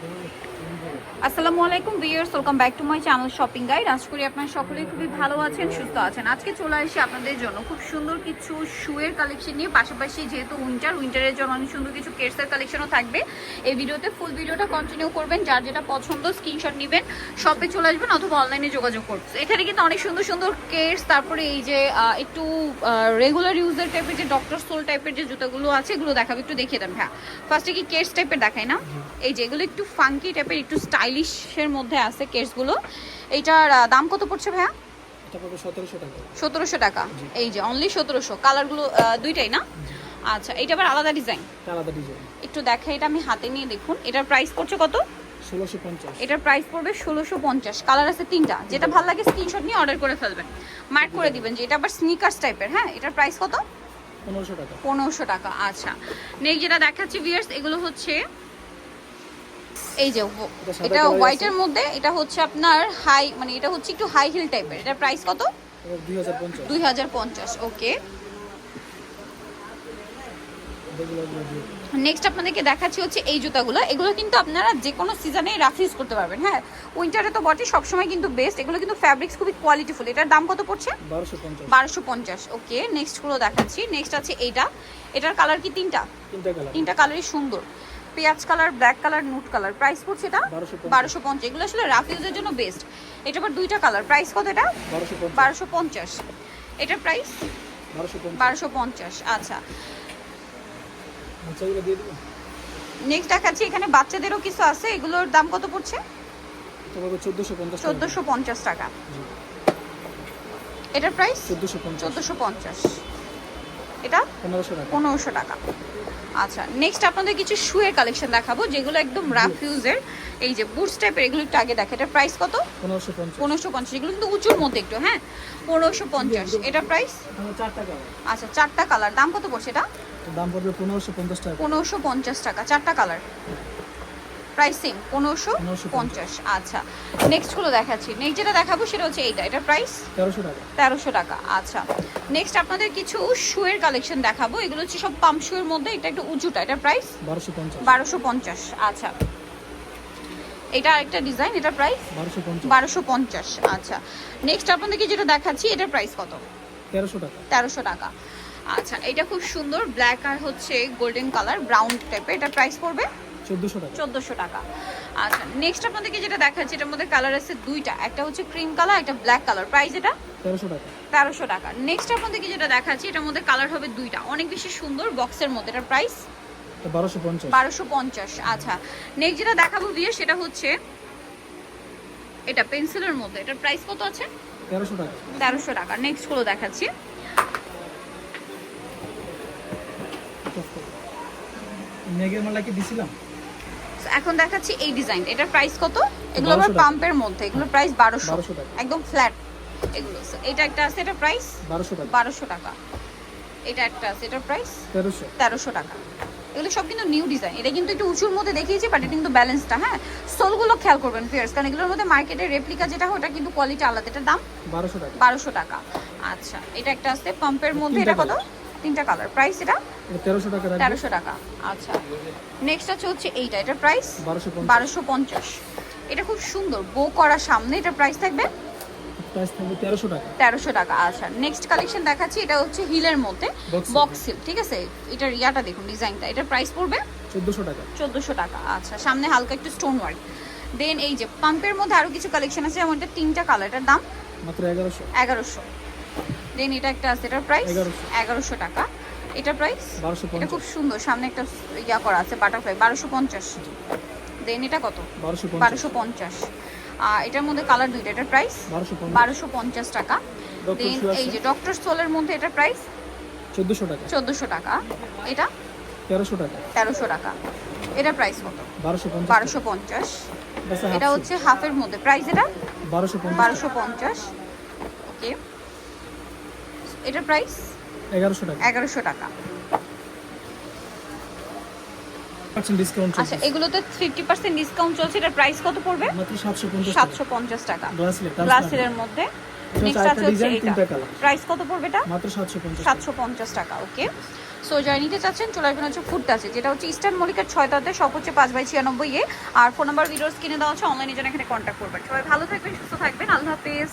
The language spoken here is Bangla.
Thank you. আসসালামু আলাইকুম viewers welcome back to my channel shopping guide আশা করি আপনারা সকলেই খুবই ভালো আছেন সুস্থ আছেন। আজকে চলে আসি আপনাদের জন্য খুব সুন্দর কিছু শুয়ের কালেকশন নিয়ে। পাশাপাশি যেহেতু উইন্টার উইন্টারের জন্য অনেক সুন্দর কিছু কেটসের কালেকশনও থাকবে। এই ভিডিওতে ফুল ভিডিওটা কন্টিনিউ করবেন। যার যেটা পছন্দ স্ক্রিনশট নেবেন শপে চলে আসবেন অথবা অনলাইনে যোগাযোগ করবেন এখানে কিন্তু অনেক সুন্দর সুন্দর কেটস তারপরে এই যে একটু রেগুলার ইউজার টাইপের যে ডক্টর সোল টাইপের যে জুতাগুলো আছে এগুলো দেখাবো একটু দেখিয়ে দেন হ্যাঁ ফার্স্টে কি কেটস টাইপের দেখাই না? এই যে এগুলো একটু ফাঙ্কি টাইপের একটু স্টাইলিশের মধ্যে আছে কেসগুলো। এইটার দাম কত পড়ছে ভাইয়া? সতেরোশো টাকা। এই যে অনলি সতেরোশো। কালারগুলো দুইটাই না? আচ্ছা এটা আবার আলাদা ডিজাইন আলাদা ডিজাইন একটু দেখা এটা আমি হাতে নিয়ে দেখুন। এটার প্রাইস পড়ছে কত? ষোলোশো পঞ্চাশ। এটার প্রাইস পড়বে ষোলোশো পঞ্চাশ। কালার আছে তিনটা। যেটা ভালো লাগে স্ক্রিনশট নিয়ে অর্ডার করে ফেলবেন। মার্ক করে দিবেন যে এটা আবার স্নিকার্স টাইপের হ্যাঁ? এটার প্রাইস কত? পনেরোশো টাকা। পনেরোশো টাকা আচ্ছা। নেক্সট যেটা দেখাচ্ছি ভিয়ার্স এগুলো হচ্ছে এই যে এটা এটা হোয়াইটের মধ্যে এটা হচ্ছে আপনার হাই মানে এটা হচ্ছে একটু হাই হিল টাইপের এটার প্রাইস কত? দুই হাজার পঞ্চাশ। ওকে। নেক্সট আপনাদেরকে দেখাচ্ছি হচ্ছে এই জুতাগুলো। এগুলো কিন্তু আপনারা যে কোনো সিজনে রাফ ইউজ করতে পারবেন হ্যাঁ? উইন্টারে তো বটে সবসময় কিন্তু বেস্ট এগুলো কিন্তু ফ্যাব্রিক্স খুবই কোয়ালিটিফুল এটার দাম কত পড়ছে? বারোশো পঞ্চাশ। ওকে। নেক্সটগুলো দেখাচ্ছি। নেক্সট আছে এইটা। এটার কালার কি তিনটা? তিনটা কালারই সুন্দর। পেঁয়াজ colour black colour nude colour. Price পড়ছে এটা? বারোশো পঞ্চাশ। এগুলো আসলে রাফ ইউজের জন্য বেস্ট এটা আবার দুইটা কালার। প্রাইস কত এটা? বারোশো পঞ্চাশ। এটার প্রাইস বারোশো পঞ্চাশ। আচ্ছা। নেক্সট দেখাচ্ছি এখানে বাচ্চাদেরও কিছু আছে। এগুলোর দাম কত পড়ছে? চোদ্দোশো পঞ্চাশ টাকা। এটার প্রাইস চোদ্দোশো পঞ্চাশ। এটা? পনেরোশো টাকা। আচ্ছা নেক্সট আপনাদের কিছু শুয়ের কালেকশন দেখাবো যেগুলো একদম রাফ ইউজের এই যে বুটস টাইপের এগুলো একটু আগে দেখে এটার প্রাইস কত? পনেরোশো পঞ্চাশ। এগুলো কিন্তু উঁচুর মধ্যে একটু হ্যাঁ? পনেরোশো পঞ্চাশ। এটা প্রাইস এখানে আচ্ছা চারটা কালার দাম কত পড়ছে এটা? তো দাম পড়বে পনেরোশো পঞ্চাশ টাকা। পনেরোশো পঞ্চাশ টাকা চারটা কালার প্রাইস সেম পনেরোশো পঞ্চাশ। আচ্ছা। নেক্সটগুলো দেখাচ্ছি। নেক্সট যেটা দেখাবো সেটা হচ্ছে এইটা। এটা প্রাইস তেরোশো টাকা। তেরোশো টাকা আচ্ছা। নেক্সট আপনাদের কিছু শুয়ের কালেকশন দেখাবো। এগুলো হচ্ছে সব পাম্প শুয়ের মধ্যে। এটা একটু উঁচুটা। এটা প্রাইস বারোশো পঞ্চাশ। বারোশো পঞ্চাশ আচ্ছা। এটা আরেকটা ডিজাইন এটা প্রাইস বারোশো পঞ্চাশ। আচ্ছা। নেক্সট আপনাদেরকে যেটা দেখাচ্ছি এটার প্রাইস কত? তেরোশো টাকা। তেরোশো টাকা আচ্ছা। এটা খুব সুন্দর। ব্ল্যাক আর হচ্ছে গোল্ডেন কালার ব্রাউন টাইপের এটা প্রাইস পড়বে? চোদ্দোশো টাকা। চোদ্দোশো টাকা। আচ্ছা নেক্সট আপনাদেরকে যেটা দেখাচ্ছি এটার মধ্যে কালার আছে দুইটা। একটা হচ্ছে ক্রিম কালার একটা ব্ল্যাক কালার প্রাইস এটা? তেরোশো টাকা। তেরোশো টাকা। নেক্সট আপনাদেরকে যেটা দেখাচ্ছি এটার মধ্যে কালার হবে দুইটা। অনেক বেশি সুন্দর বক্সের মধ্যে। এটার প্রাইস এটা বারোশো পঞ্চাশ। বারোশো পঞ্চাশ। আচ্ছা নেক্সট যেটা দেখাবো দিয়ে সেটা হচ্ছে এটা পেন্সিলের মধ্যে। এটার প্রাইস কত আছে? তেরোশো টাকা। তেরোশো টাকা। নেক্সটগুলো দেখাচ্ছি। মেঘের মালা কি দিছিলাম? এখন দেখাচ্ছি এই ডিজাইন এটার প্রাইস কত? এগুলো আবার পাম্পের মধ্যে। এগুলো প্রাইস বারোশো। 1200 টাকা। একদম ফ্ল্যাট এগুলো এটা একটা আছে এটা প্রাইস বারোশো টাকা। এটা একটা আছে এটার প্রাইস তেরোশো। টাকা। এগুলো সব কিন্তু নিউ ডিজাইন এটা কিন্তু একটু উঁচুর মধ্যে দেখিয়েছি বাট এটা কিন্তু ব্যালেন্সটা হ্যাঁ? সোলগুলো খেয়াল করবেন ফিয়ার্স কারণ এগুলোর মধ্যে মার্কেটের রেপ্লিকা যেটা হয় ওটা কিন্তু কোয়ালিটি আলাদা। এটার দাম? বারোশো টাকা। বারোশো টাকা। আচ্ছা এটা একটা আছে পাম্পের মধ্যে। এটা কত? তিনটা কালার প্রাইস এটা? টাকা আচ্ছা। নেক্সট আছে হচ্ছে এইটা। এটার প্রাইস বারোশো পঞ্চাশ। বারোশো পঞ্চাশ। এটা খুব সুন্দর। বো করা সামনে এটার প্রাইস থাকবে? প্রাইস থাকবে তেরোশো টাকা। আচ্ছা। নেক্সট কালেকশন দেখাচ্ছি। এটা হচ্ছে হিলের মধ্যে বক্স ঠিক আছে? এটার ইয়াটা দেখুন ডিজাইনটা। এটার প্রাইস পড়বে? চোদ্দোশো টাকা। চোদ্দোশো টাকা। আচ্ছা। সামনে হালকা একটু স্টোন ওয়ার্ক দেন এই যে পাম্পের মধ্যে আরও কিছু কালেকশন আছে যেমন এটা তিনটা কালার এটার দাম। মাত্র এগারোশো। এগারোশো। দেন এটা একটা আছে এটার প্রাইস 1100 এগারোশো টাকা। এটার প্রাইস এটা খুব সুন্দর। সামনে একটা ইয়া করা আছে বাটারফ্লাই বারোশো পঞ্চাশ। দেন এটা কত? বারোশো পঞ্চাশ। আর এটার মধ্যে কালার দুইটা এটার প্রাইস বারোশো পঞ্চাশ। টাকা। দেন এই যে ডক্টর সোলের মধ্যে এটার প্রাইস চোদ্দোশো টাকা। চোদ্দোশো টাকা। এটা? তেরোশো টাকা। তেরোশো টাকা। এটার প্রাইস কত? বারোশো পঞ্চাশ। এটা হচ্ছে হাফের মধ্যে। প্রাইস এটা? বারোশো পঞ্চাশ। ওকে এটার প্রাইস এগারোশো টাকা। এগারোশো টাকা। ডিসকাউন্ট আচ্ছা এগুলোতে ফিফটি পার্সেন্ট ডিসকাউন্ট চলছে এটার প্রাইস কত পড়বে? মাত্র সাতশো পঞ্চাশ সাতশো পঞ্চাশ টাকা। গ্লাসিলের গ্লাসের মধ্যে। নেক্সট আছে হচ্ছে এটা প্রাইস কত পড়বে এটা? মাত্র সাতশো পঞ্চাশ সাতশো পঞ্চাশ টাকা ওকে সো যারা নিতে চাচ্ছেন চলে আসবেন হচ্ছে ফুড যেটা হচ্ছে ইস্টার্ন মলিকের ছয় তাতে সব হচ্ছে পাঁচ বাই ছিয়ানব্বই A R phone number videos কিনে দেওয়া হচ্ছে অনলাইনে জন্য এখানে কন্ট্যাক্ট করবেন। সবাই ভালো থাকবেন সুস্থ থাকবেন। আল্লাহ হাফেজ।